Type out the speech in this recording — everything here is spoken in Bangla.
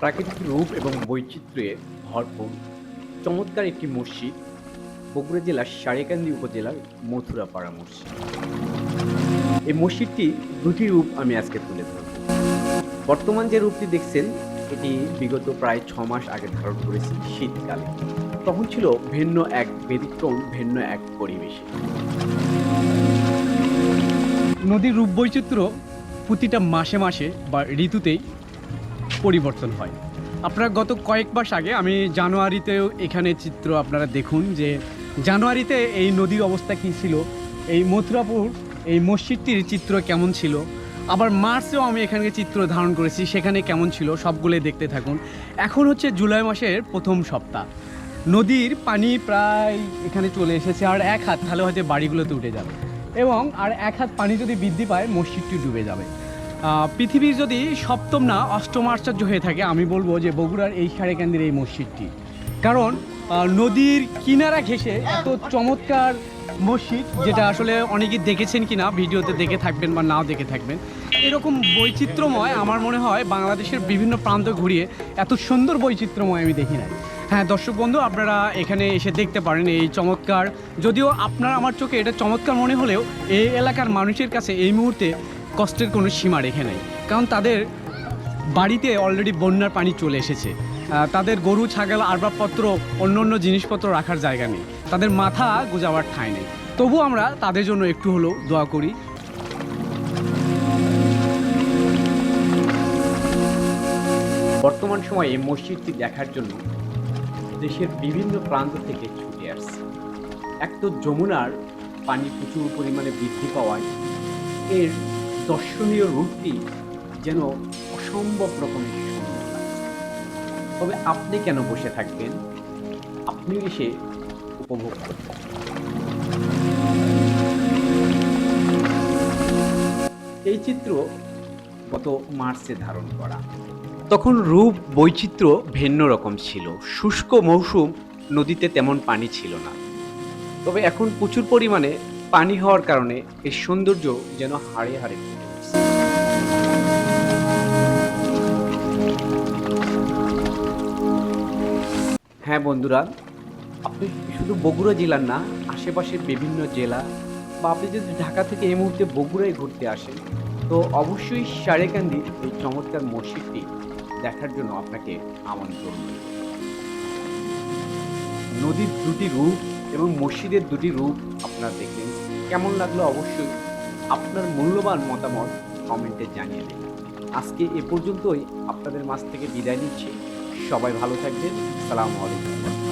প্রাকৃতিক রূপ এবং বৈচিত্র্যে ভরপুর। চমৎকার একটি মসজিদ বগুড়া জেলার সারেকান্দি উপজেলার মথুরাপাড়া মসজিদ। এই মসজিদটি দুটি রূপ আমি আজকে তুলে ধরব। বর্তমান যে রূপটি দেখছেন, এটি বিগত প্রায় ছ মাস আগে ধারণ করেছি শীতকালে। তখন ছিল ভিন্ন এক ব্যতিক্রম, ভিন্ন এক পরিবেশে। নদীর রূপ বৈচিত্র্য প্রতিটা মাসে মাসে বা ঋতুতেই পরিবর্তন হয়। আপনারা গত কয়েক মাস আগে, আমি জানুয়ারিতেও এখানে চিত্র আপনারা দেখুন যে জানুয়ারিতে এই নদীর অবস্থা কী ছিল, এই মথুরাপুর, এই মসজিদটির চিত্র কেমন ছিল, আবার মার্চেও আমি এখানে চিত্র ধারণ করেছি, সেখানে কেমন ছিল সবগুলো দেখতে থাকুন। এখন হচ্ছে জুলাই মাসের প্রথম সপ্তাহ। নদীর পানি প্রায় এখানে চলে এসেছে, আর এক হাত, তাহলে হয়তো বাড়িগুলোতে উঠে যাবে। এবং আর এক হাত পানি যদি বৃদ্ধি পায়, মসজিদটি ডুবে যাবে। পৃথিবীর যদি সপ্তম না অষ্টম আশ্চর্য হয়ে থাকে, আমি বলব যে বগুড়ার এই সারে সারেকান্দির এই মসজিদটি। কারণ নদীর কিনারা ঘেঁষে এত চমৎকার মসজিদ, যেটা আসলে অনেকেই দেখেছেন কি না ভিডিওতে দেখে থাকবেন বা নাও দেখে থাকবেন। এরকম বৈচিত্র্যময়, আমার মনে হয়, বাংলাদেশের বিভিন্ন প্রান্ত ঘুরিয়ে এত সুন্দর বৈচিত্র্যময় আমি দেখি নাই। হ্যাঁ দর্শক বন্ধু, আপনারা এখানে এসে দেখতে পারেন এই চমৎকার। যদিও আপনার, আমার চোখে এটা চমৎকার মনে হলেও, এই এলাকার মানুষের কাছে এই মুহূর্তে কষ্টের কোনো সীমা রেখে নেই। কারণ তাদের বাড়িতে অলরেডি বন্যার পানি চলে এসেছে। তাদের গরু, ছাগল, আসবাবপত্র, অন্য অন্য জিনিসপত্র রাখার জায়গা নেই। তাদের মাথা গোজাবার ঠাঁই নেই। তবু আমরা তাদের জন্য একটু হলেও দোয়া করি। বর্তমান সময়ে মসজিদটি দেখার জন্য দেশের বিভিন্ন প্রান্ত থেকে ছুটে আসছে। এক তো যমুনার পানি প্রচুর পরিমাণে বৃদ্ধি পাওয়ায়, এর দর্শনীয় রূপটি যেন অসম্ভব রকমের তবে আপনি কেন বসে থাকবেন? আপনি এসে উপভোগ করবেন এই চিত্র গত মার্চে ধারণ করা। তখন রূপ বৈচিত্র্য ভিন্ন রকম ছিল। শুষ্ক মৌসুম, নদীতে তেমন পানি ছিল না। তবে এখন প্রচুর পরিমাণে পানি হওয়ার কারণে এই সৌন্দর্য যেন ফুটে উঠছে। হ্যাঁ বন্ধুরা, আপনি শুধু বগুড়া জেলার না, আশেপাশের বিভিন্ন জেলা বা আপনি যদি ঢাকা থেকে এই মুহূর্তে বগুড়ায় ঘুরতে আসেন, তো অবশ্যই সারেকান্দি এই চমৎকার মসজিদটি দেখার জন্য আপনাকে আমন্ত্রণ নদীর দুটি রূপ এবং মসজিদের দুটি রূপ আপনারা দেখলেন কেমন লাগল অবশ্যই আপনার মূল্যবান মতামত কমেন্টে জানিয়ে দেবেন আজকে এ পর্যন্তই, আপনাদের মাছ থেকে বিদায় নিচ্ছি। সবাই ভালো থাকবেন। সালাম আলাইকুম।